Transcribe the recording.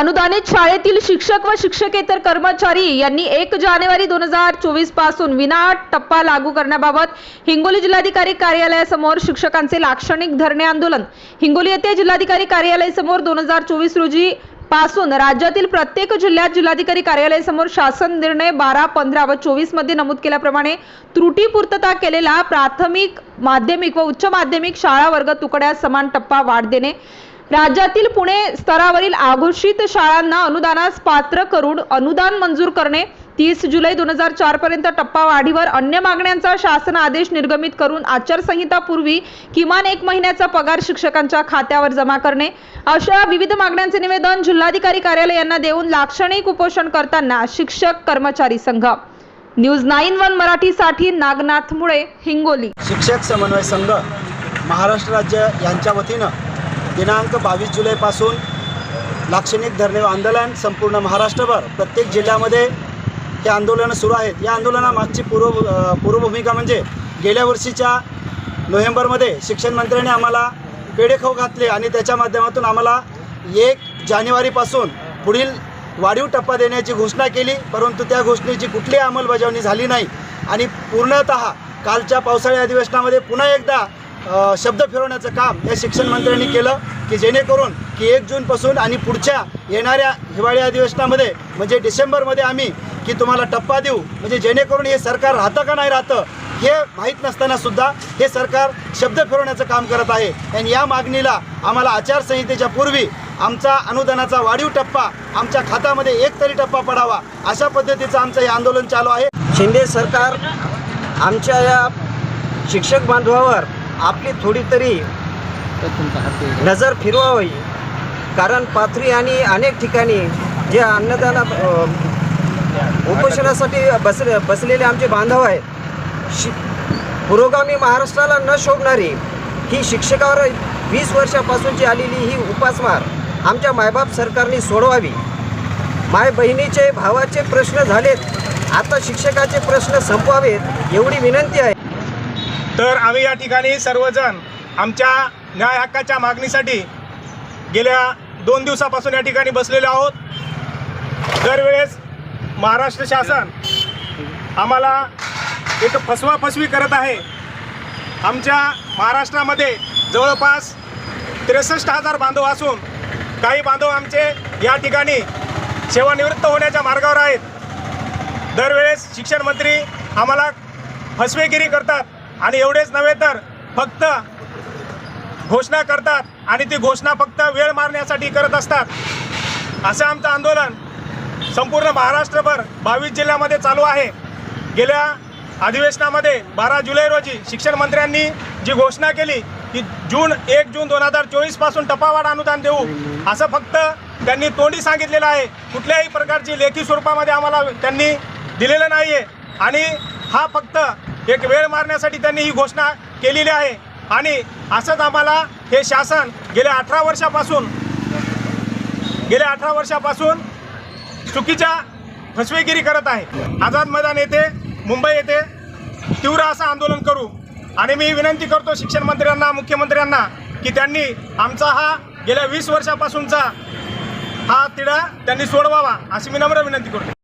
अनुदानित शाळेतील शिक्षक व शिक्षकेतर कर्मचारी यांनी एक जानेवारी दोन हजार चोवीसपासून विना टप्पा लागू करण्याबाबत हिंगोली जिल्हाधिकारी कार्यालयासमोर शिक्षकांचे लाक्षणिक धरणे आंदोलन. हिंगोली येथे जिल्हाधिकारी कार्यालयासमोर दोन हजार चोवीस रोजी पासून राज्यातील प्रत्येक जिल्ह्यात जिल्हाधिकारी कार्यालयासमोर शासन निर्णय बारा पंधरा व चोवीसमध्ये नमूद केल्याप्रमाणे त्रुटी पूर्तता केलेला प्राथमिक माध्यमिक व उच्च माध्यमिक शाळा वर्ग तुकड्या समान टप्पा वाढ देणे. राज्यातील पुणे स्तरावरील आघोषित शाळांना अनुदानास पात्र करून अनुदान मंजूर करणे तीस जुलै दोन हजार चार पर्यंत टप्पा वाढीवर अन्य मागण्यांचा शासन आदेश निर्गमित करून आचारसंहितापूर्वी किमान एक महिन्याचा पगार शिक्षकांच्या खात्यावर जमा करणे. अशा विविध मागण्यांचे निवेदन जिल्हाधिकारी कार्यालय यांना देऊन लाक्षणिक उपोषण करताना शिक्षक कर्मचारी संघ. न्यूज नाईन वन मराठीसाठी नागनाथ मुळे हिंगोली. शिक्षक समन्वय संघ महाराष्ट्र राज्य यांच्या वतीनं दिनांक बावीस जुलैपासून लाक्षणिक धरणे आंदोलन संपूर्ण महाराष्ट्रभर प्रत्येक जिल्ह्यामध्ये हे आंदोलनं सुरू आहेत. या आंदोलनामागची पूर्व पूर्वभूमिका म्हणजे गेल्या वर्षीच्या नोव्हेंबरमध्ये शिक्षण मंत्र्यांनी आम्हाला पेढेखाऊ घातले आणि त्याच्या माध्यमातून आम्हाला एक जानेवारीपासून पुढील वाढीव टप्पा देण्याची घोषणा केली. परंतु त्या घोषणेची कुठलीही अंमलबजावणी झाली नाही. आणि पूर्णत कालच्या पावसाळी अधिवेशनामध्ये पुन्हा एकदा शब्द फिरवण्याचं काम या शिक्षण मंत्र्यांनी केलं की जेणेकरून की एक जूनपासून आणि पुढच्या येणाऱ्या हिवाळी अधिवेशनामध्ये म्हणजे डिसेंबरमध्ये आम्ही की तुम्हाला टप्पा देऊ. म्हणजे जेणेकरून हे सरकार राहतं का नाही राहतं हे माहीत नसताना सुद्धा हे सरकार शब्द फिरवण्याचं काम करत आहे. आणि या मागणीला आम्हाला आचारसंहितेच्या पूर्वी आमचा अनुदानाचा वाढीव टप्पा आमच्या खात्यामध्ये एक तरी टप्पा पडावा अशा पद्धतीचं आमचं हे आंदोलन चालू आहे. शिंदे सरकार आमच्या या शिक्षक बांधवावर आपली थोडी तरी नजर फिरवावी. कारण पाथरी आणि अनेक ठिकाणी जे अन्नदाना उपोषणासाठी बसले बसलेले आमचे बांधव आहेत. शि पुरोगामी महाराष्ट्राला न शोभणारी ही शिक्षकावर वीस वर्षापासूनची आलेली ही उपासमार आमच्या मायबाप सरकारने सोडवावी. माय बहिणीचे भावाचे प्रश्न झालेत. आता शिक्षकाचे प्रश्न संपवावेत एवढी विनंती आहे. तर आम्ही या ठिकाणी सर्वजण आमच्या न्याय हक्काच्या मागणीसाठी गेल्या दोन दिवसापासून या ठिकाणी बसलेलो आहोत. दरवेळेस महाराष्ट्र शासन आम्हाला एक फसवा फसवी करत आहे. आमच्या महाराष्ट्रामध्ये जवळपास त्रेसष्ट हजार बांधव असून काही बांधव आमचे या ठिकाणी सेवानिवृत्त होण्याच्या मार्गावर आहेत. दरवेळेस शिक्षण मंत्री आम्हाला फसवेगिरी करतात. आणि एवढेच नव्हे तर फक्त घोषणा करतात आणि ती घोषणा फक्त वेळ मारण्यासाठी करत असतात. असं आमचं आंदोलन संपूर्ण महाराष्ट्रभर बावीस जिल्ह्यामध्ये चालू आहे. गेल्या अधिवेशनामध्ये बारा जुलै रोजी शिक्षण मंत्र्यांनी जी घोषणा केली की जून एक जून दोन हजार चोवीसपासून टपावाढ अनुदान देऊ असं फक्त त्यांनी तोंडी सांगितलेलं आहे. कुठल्याही प्रकारची लेखी स्वरूपामध्ये आम्हाला त्यांनी दिलेलं नाही आहे आणि हा फक्त एक वेळ मारण्यासाठी त्यांनी ही घोषणा केलेली आहे. आणि असंच आम्हाला हे शासन गेल्या अठरा वर्षापासून गेल्या अठरा वर्षापासून चुकीच्या फसवेगिरी करत आहे. आझाद मैदान येथे मुंबई येथे तीव्र असं आंदोलन करू. आणि मी विनंती करतो शिक्षण मंत्र्यांना मुख्यमंत्र्यांना की त्यांनी आमचा हा गेल्या वीस वर्षापासूनचा हा तिढा त्यांनी सोडवावा अशी मी नम्र विनंती करतो.